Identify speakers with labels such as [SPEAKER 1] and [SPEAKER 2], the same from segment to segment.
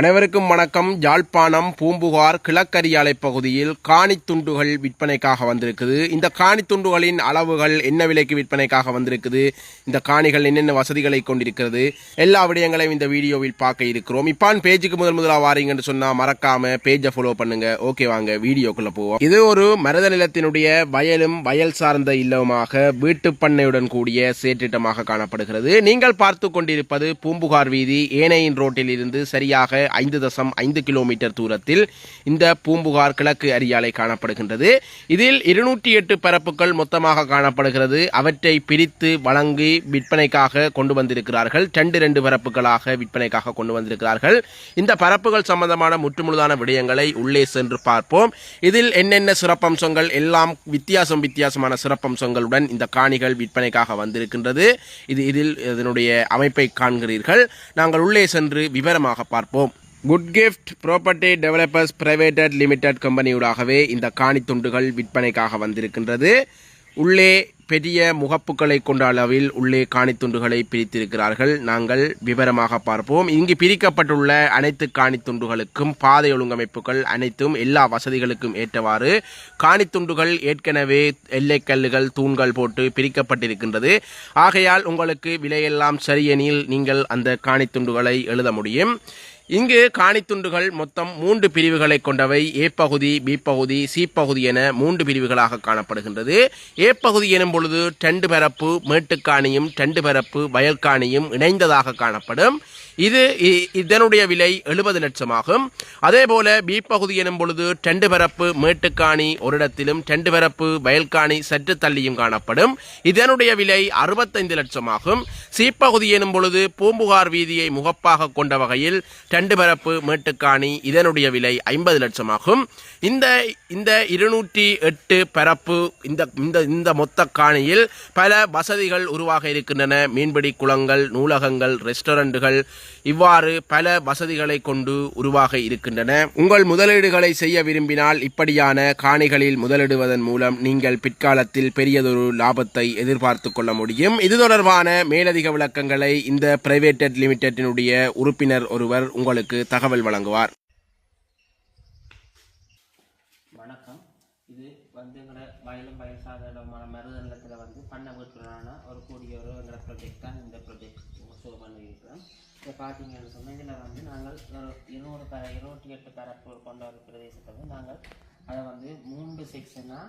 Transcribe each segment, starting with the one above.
[SPEAKER 1] அனைவருக்கும் வணக்கம். யாழ்ப்பாணம் பூம்புகார் கிழக்கரியாலை பகுதியில் காணி துண்டுகள் விற்பனைக்காக வந்திருக்குது. இந்த காணி துண்டுகளின் அளவுகள் என்ன விலைக்கு விற்பனைக்காக வந்திருக்குது? இந்த காணிகள் என்னென்ன வசதிகளை கொண்டிருக்கிறது? எல்லா விடயங்களையும் இந்த வீடியோவில் பார்க்க இருக்கிறோம். இப்பான் பேஜுக்கு முதல் முதலாக வாரீங்கன்னு சொன்னால் மறக்காம பேஜை ஃபாலோ பண்ணுங்க. ஓகே வாங்க வீடியோக்குள்ள போவோம். இது ஒரு மருத நிலத்தினுடைய வயலும் வயல் சார்ந்த இல்லமாக வீட்டு பண்ணையுடன் கூடிய சேற்றிட்டமாக காணப்படுகிறது. நீங்கள் பார்த்து கொண்டிருப்பது பூம்புகார் வீதி ஏனையின் ரோட்டில் இருந்து சரியாக ஐந்து தசம் ஐந்து கிலோமீட்டர் தூரத்தில் இந்த பூம்புகார் கிழக்கு அரியாலை காணப்படுகின்றது. இதில் இருநூற்றி எட்டு பரப்புகள் மொத்தமாக காணப்படுகிறது. அவற்றை பிரித்து வழங்கி விற்பனைக்காக கொண்டு வந்திருக்கிறார்கள். ரெண்டு ரெண்டு பரப்புகளாக விற்பனைக்காக கொண்டு வந்திருக்கிறார்கள். இந்த பரப்புகள் சம்பந்தமான முற்றுமுழுதான விடயங்களை உள்ளே சென்று பார்ப்போம். இதில் என்னென்ன சிறப்பம்சங்கள்? எல்லாம் வித்தியாசம் வித்தியாசமான சிறப்பம்சங்களுடன் இந்த காணிகள் விற்பனைக்காக வந்திருக்கின்றது. இது இதில் இதனுடைய அமைப்பை காண்கிறீர்கள். நாங்கள் உள்ளே சென்று விவரமாக பார்ப்போம். Good gift property developers private limited கம்பெனியூடாகவே இந்த காணி துண்டுகள் விற்பனைக்காக வந்திருக்கின்றது. உள்ளே பெரிய முகப்புகளை கொண்ட அளவில் உள்ளே காணித்துண்டுகளை பிரித்திருக்கிறார்கள். நாங்கள் விவரமாக பார்ப்போம். இங்கு பிரிக்கப்பட்டுள்ள அனைத்து காணித்துண்டுகளுக்கும் பாதை ஒழுங்கமைப்புகள் அனைத்தும் எல்லா வசதிகளுக்கும் ஏற்றவாறு காணித்துண்டுகள் ஏற்கனவே எல்லைக்கல்லுகள் தூண்கள் போட்டு பிரிக்கப்பட்டிருக்கின்றது. ஆகையால் உங்களுக்கு விலையெல்லாம் சரியெனில் நீங்கள் அந்த காணித்துண்டுகளை எழுத முடியும். இங்கு காணித்துண்டுகள் மொத்தம் மூன்று பிரிவுகளை கொண்டவை. ஏ பகுதி பி பகுதி சி பகுதி என மூன்று பிரிவுகளாக காணப்படுகின்றது. ஏ பகுதி எனும் பொழுது டெண்டு பரப்பு மேட்டுக்காணியும் டெண்டு பரப்பு வயல்காணியும் இணைந்ததாக காணப்படும். இது இ- இதனுடைய விலை எழுபது லட்சமாகும். அதே போல பி பகுதி எனும் பொழுது டெண்டு பரப்பு மேட்டுக்காணி ஒரு இடத்திலும் டெண்டு பரப்பு வயல்காணி சற்று தள்ளியும் காணப்படும். இதனுடைய விலை அறுபத்தைந்து லட்சமாகும். சி பகுதி எனும் பொழுது பூம்புகார் வீதியை முகப்பாக கொண்ட வகையில் இரண்டு பரப்பு மேட்டுக்காணி இதனுடைய விலை ஐம்பது லட்சமாகும். இந்த இந்த இருநூற்றி எட்டு பரப்பு இந்த இந்த இந்த மொத்த காணியில் பல வசதிகள் உருவாக இருக்கின்றன. மீன்பிடி குளங்கள் நூலகங்கள் ரெஸ்டாரண்ட்டுகள் இவ்வாறு பல வசதிகளை கொண்டு உருவாக இருக்கின்றன. உங்கள் முதலீடுகளை செய்ய விரும்பினால் இப்படியான காணிகளில் முதலிடுவதன் மூலம் நீங்கள் பிற்காலத்தில் பெரியதொரு லாபத்தை எதிர்பார்த்து கொள்ள முடியும். இது தொடர்பான மேலதிக விளக்கங்களை இந்த பிரைவேட் லிமிடெட்டினுடைய உறுப்பினர் ஒருவர் உங்கள் உங்களுக்கு தகவல் வழங்குவார்.
[SPEAKER 2] வணக்கம். இது வந்து எங்களை வயலும் வயல் சாதனமான மருத நிலத்தில் வந்து பண்ண வீட்டுலான ஒரு கூடிய ஒரு எங்களை ப்ரொஜெக்ட் தான் இந்த ப்ரொஜெக்ட் ஷோ பண்ணியிருக்கிறோம் இதை பார்த்தீங்கன்னு சொன்னால் இதில் வந்து நாங்கள் ஒரு இருநூறு பர இருபத்தி எட்டு பரப்பு கொண்ட ஒரு பிரதேசத்தை வந்து நாங்கள் அதை வந்து மூன்று செக்ஷனாக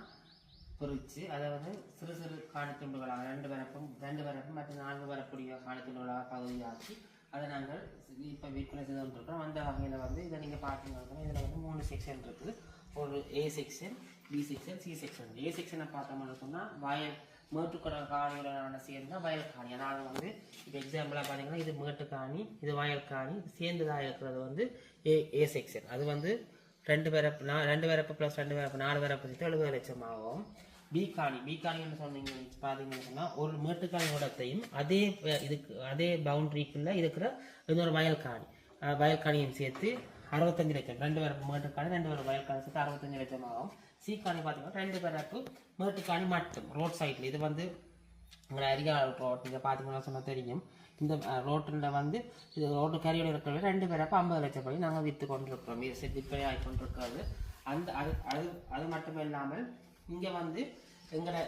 [SPEAKER 2] பிரித்து அதை வந்து சிறு சிறு காணித்துண்டுகளாக ரெண்டு பரப்பும் ரெண்டு பரப்பும் மற்றும் நான்கு பரப்புடைய காணித்துண்டுகளாக பகுதியாக்கி அதை நாங்கள் இப்போ விற்பனை செய்து கொண்டிருக்கிறோம் அந்த வகையில் வந்து இதை நீங்கள் பார்த்தீங்கன்னா இதில் வந்து மூணு செக்ஷன் இருக்குது ஒரு A section B section C section A செக்ஷனை பார்த்தோம்னு சொன்னால் வயல் மேட்டுக்கடை காணியுடனான சேர்ந்த வயல் காணி அதாவது வந்து இப்போ எக்ஸாம்பிளாக பார்த்தீங்கன்னா இது மேட்டுக்காணி இது வயல் காணி சேர்ந்ததாக இருக்கிறது வந்து ஏ ஏ செக்ஷன் அது வந்து ரெண்டு பேரப்பு நான் ரெண்டு பேரப்பு ப்ளஸ் ரெண்டு பேரப்பு நாலு பேரப்பு சேர்த்து எழுபது லட்சம் ஆகும் பீகாணி பீகாணின்னு சொன்னீங்க பார்த்தீங்கன்னு சொன்னால் ஒரு மேட்டுக்காணி ஓடத்தையும் அதே இதுக்கு அதே பவுண்டரிக்குள்ளே இருக்கிற இன்னொரு வயல்காணி. வயல்காணியும் சேர்த்து அறுபத்தஞ்சு லட்சம். ரெண்டு பேரப்பு மேட்டுக்காணி ரெண்டு பேர் வயல்காணி சேர்த்து அறுபத்தஞ்சு லட்சம் ஆகும். சீக்காணி பார்த்தீங்கன்னா ரெண்டு பேரப்பு மேட்டுக்காணி மட்டும் ரோட் சைடில் இது வந்து உங்களை அரியா ரோட் பார்த்தீங்கன்னா சொன்னால் தெரியும். இந்த ரோட்டில் வந்து இது ரோட்டு கரையோடு இருக்கிறது ரெண்டு பேருக்கு ஐம்பது லட்சம் படி நாங்கள் விற்று கொண்டிருக்கிறோம். இது செட் விற்பனை ஆகி கொண்டிருக்கிறது அந்த அது அது அது மட்டும் இல்லாமல் இங்கே வந்து எங்களை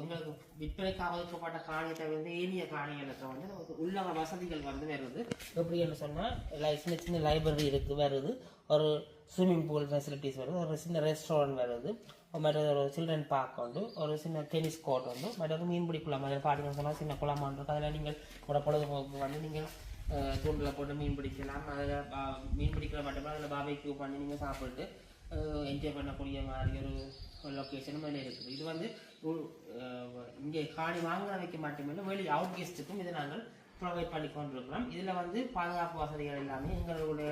[SPEAKER 2] எங்களுக்கு விற்பனைக்காக ஒதுக்கப்பட்ட காணியத்தை வந்து ஏனிய காணிகளுக்கு வந்து நமக்கு உள்ள வசதிகள் வந்து வருது. எப்படின்னு சொன்னால் சின்ன சின்ன லைப்ரரி இருக்குது வருது. ஒரு ஸ்விம்மிங் பூல் ஃபெசிலிட்டிஸ் வருது. ஒரு சின்ன ரெஸ்டாரண்ட் வருது. மற்றது ஒரு சில்ட்ரன் பார்க் உண்டு. ஒரு சின்ன டென்னிஸ் கோர்ட் உண்டு. மற்றது மீன்பிடி குளம் அதில் பார்த்தீங்கன்னு சொன்னால் சின்ன குளம் இருக்குது அதில் நீங்கள் உங்களோட பொழுதுபோக்கு வந்து நீங்கள் தூண்டில் போட்டு மீன் பிடிக்கலாம். அதில் மீன் பிடிக்கிற மட்டுமே அதில் பாபிக்யூ பண்ணி நீங்கள் சாப்பிட்டு என்ஜாய் பண்ணக்கூடிய மாதிரி ஒரு லொக்கேஷனும் அதில் இருக்குது. இது வந்து இங்கே காணி வாங்குறவைக்கு மட்டுமில்லை வெளி அவுட் கெஸ்ட்டுக்கும் இதை நாங்கள் ப்ரொவைட் பண்ணி கொண்டிருக்கிறோம். இதில் வந்து பாதுகாப்பு வசதிகள் எல்லாமே எங்களுடைய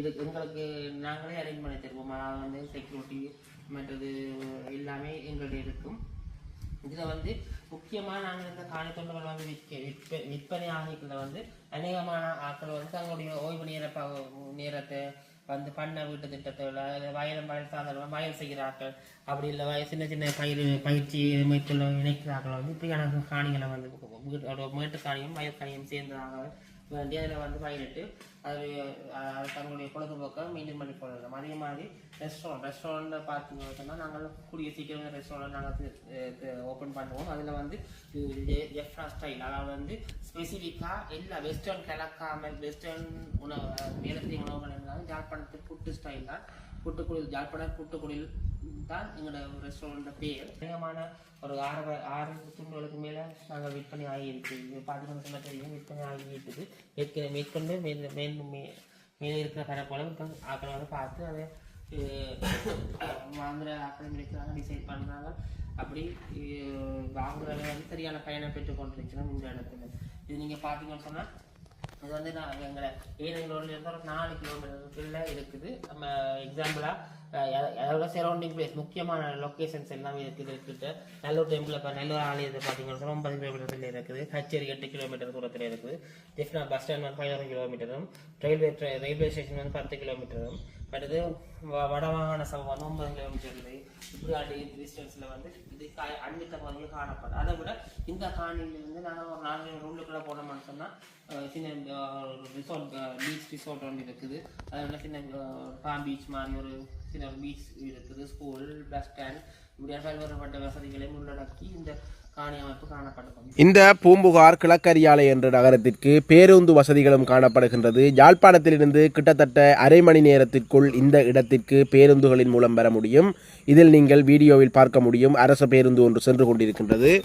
[SPEAKER 2] இது எங்களுக்கு நாங்களே அரேஞ்ச் பண்ணி தருவோம். அதாவது வந்து செக்யூரிட்டி மற்றது எல்லாமே எங்களுடைய இருக்கும். இதில் வந்து முக்கியமாக நாங்கள் இந்த காணி தொண்டுகள் வந்து விற்க விற்ப விற்பனை ஆகிக்கிறத வந்து அநேகமான ஆட்கள் வந்து தங்களுடைய ஓய்வு நேர ப நேரத்தை வந்து பண்ண வீட்டு திட்டத்தில் வயலும் வயல் சார்ந்த வயல் செய்கிறார்கள். அப்படி இல்லை வய சின்ன சின்ன பயிர் பயிற்சி மேற்கொள்ள இணைக்கிறார்கள் வந்து இப்படியான காணிகளை வந்து வீட்டோட மேட்டு காணியும் வயல் காணியும் சேர்ந்ததாக வேண்டி அதில் வந்து பயிரிட்டு அது தங்களுடைய பொழுதுபோக்கை மெயின்டைன் பண்ணி போடலாம் அதே மாதிரி ரெஸ்டாரண்ட் ரெஸ்டாரண்ட்டில் பார்த்தீங்கன்னு சொன்னால் நாங்கள் கூடிய சீக்கிரம் ரெஸ்டாரண்ட் நாங்கள் ஓப்பன் பண்ணுவோம். அதில் வந்து ஜெஃப்ரா ஸ்டைல் அதாவது வந்து ஸ்பெசிஃபிக்காக எல்லா வெஸ்டர்ன் கலக்காமல் வெஸ்டர்ன் உணவு மேலத்திய உணவுகள் இருந்தாலும் ஜாழ்ப்பாணத்து புட்டு ஸ்டைல் தான். புட்டுக்குடில் ஜாழ்ப்பாணம் புட்டுக்குடில் தான் எங்களோட ரெஸ்டாரண்ட பேர். வேகமான ஒரு ஆறு ஆறு துண்டுகளுக்கு மேலே நாங்கள் விற்பனை ஆகியிருக்கு. இது தெரியும் விற்பனை ஆகியிருக்குது. மேற்க மேற்கொண்டு மேல் மேல் மே மேலே இருக்கிற பரப்போல ஆக்களை வந்து பார்த்து அதை அஹ், வாங்குற இருக்கிறாங்க டிசைட் பண்ணுறாங்க அப்படி அஹ், வாங்குறவங்க வந்து சரியான பயனை பெற்று கொண்டிருக்கிறோம் இந்த இடத்துல. இது நீங்கள் பார்த்தீங்கன்னு சொன்னால் இது வந்து நான் எங்களை ஏழு இருந்து ஒரு நாலு கிலோமீட்டருக்குள்ளே இருக்குது. நம்ம எக்ஸாம்பிளாக அதோட சரௌண்டிங் பிளேஸ் முக்கியமான லொக்கேஷன்ஸ் எல்லாமே இருக்குது இருக்குது நல்லூர் டெம்பிள் இப்போ நல்லூர் ஆலயத்தை பார்த்தீங்கன்னா ஒன்பது கிலோமீட்டர் இருக்குது. கச்சேரி எட்டு கிலோமீட்டர் தூரத்தில் இருக்குது. ஜெஃப்னா பஸ் ஸ்டாண்ட் வந்து பதினோரு கிலோமீட்டரும் ரயில்வே ரயில்வே ஸ்டேஷன் வந்து பத்து கிலோமீட்டரும் அடுத்து வ- வடமாகாண சபை வந்து ஒன்பது கிலோமீட்டர் இருக்குது இப்படி அடி டிஸ்டன்ஸில் வந்து இது அண்மித்த பகுதியில் காணப்படும். அதை விட இந்த காணியிலிருந்து நாங்கள் ஒரு நாலு ரூமுக்குள்ளே போனோம்னு சொன்னால் சின்ன ரிசார்ட் பீச் ரிசார்ட் ஒன்று இருக்குது. அது விட சின்ன பாம் பீச் மாதிரி ஒரு சிலர் பீச் இருக்குது ஸ்கூல் பஸ் ஸ்டாண்ட் பல்வேறுபட்ட வசதிகளையும் உள்ளடக்கி இந்த காணி அமைப்பு காணப்படும்
[SPEAKER 1] இந்த பூம்புகார் கிழக்கரியாலை என்ற நகரத்திற்கு பேருந்து வசதிகளும் காணப்படுகின்றது. யாழ்ப்பாணத்திலிருந்து கிட்டத்தட்ட அரை மணி நேரத்திற்குள் இந்த இடத்திற்கு பேருந்துகளின் மூலம் பெற முடியும். இதில் நீங்கள் வீடியோவில் பார்க்க முடியும். அரசு பேருந்து ஒன்று சென்று கொண்டிருக்கின்றது.